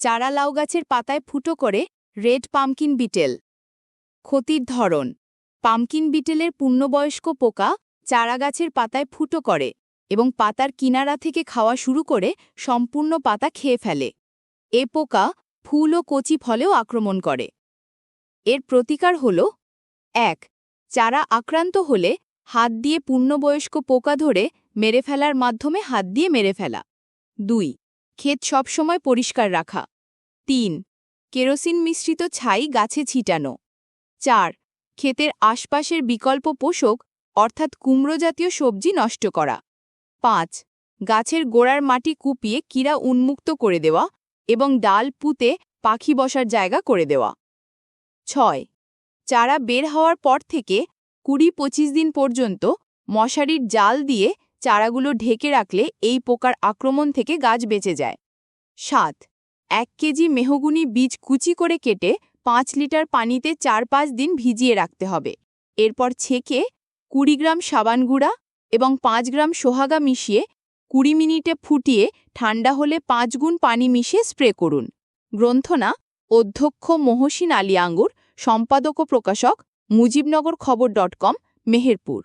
চারা লাউ গাছের পাতায় ফুটো করে রেড পামকিন বিটেল। ক্ষতির ধরন, পামকিন বিটেলের পূর্ণবয়স্ক পোকা চারা গাছের পাতায় ফুটো করে এবং পাতার কিনারা থেকে খাওয়া শুরু করে সম্পূর্ণ পাতা খেয়ে ফেলে। এ পোকা ফুল ও কচি ফলেও আক্রমণ করে। এর প্রতিকার হল, এক, চারা আক্রান্ত হলে হাত দিয়ে পূর্ণবয়স্ক পোকা ধরে মেরে ফেলার মাধ্যমে হাত দিয়ে মেরে ফেলা। দুই, ক্ষেত সবসময় পরিষ্কার রাখা। তিন, কেরোসিন মিশ্রিত ছাই গাছে ছিটানো। চার, ক্ষেতের আশপাশের বিকল্প পোষক অর্থাৎ কুমড়ো জাতীয় সবজি নষ্ট করা। পাঁচ, গাছের গোড়ার মাটি কুপিয়ে কীরা উন্মুক্ত করে দেওয়া এবং ডাল পুঁতে পাখি বসার জায়গা করে দেওয়া। ছয়, চারা বের হওয়ার পর থেকে কুড়ি পঁচিশ দিন পর্যন্ত মশারির জাল দিয়ে চারাগুলো ঢেকে রাখলে এই পোকার আক্রমণ থেকে গাছ বেঁচে যায়। সাত এক কেজি মেহগুনি বীজ কুচি করে কেটে পাঁচ লিটার পানিতে চার পাঁচ দিন ভিজিয়ে রাখতে হবে। এরপর ছেঁকে কুড়ি গ্রাম সাবান গুঁড়া এবং পাঁচ গ্রাম সোহাগা মিশিয়ে কুড়ি মিনিটে ফুটিয়ে ঠান্ডা হলে পাঁচ গুণ পানি মিশিয়ে স্প্রে করুন। গ্রন্থনা অধ্যক্ষ মহসিন আলী আঙ্গুর, সম্পাদক ও প্রকাশক মুজিবনগর খবর ডট কম, মেহেরপুর।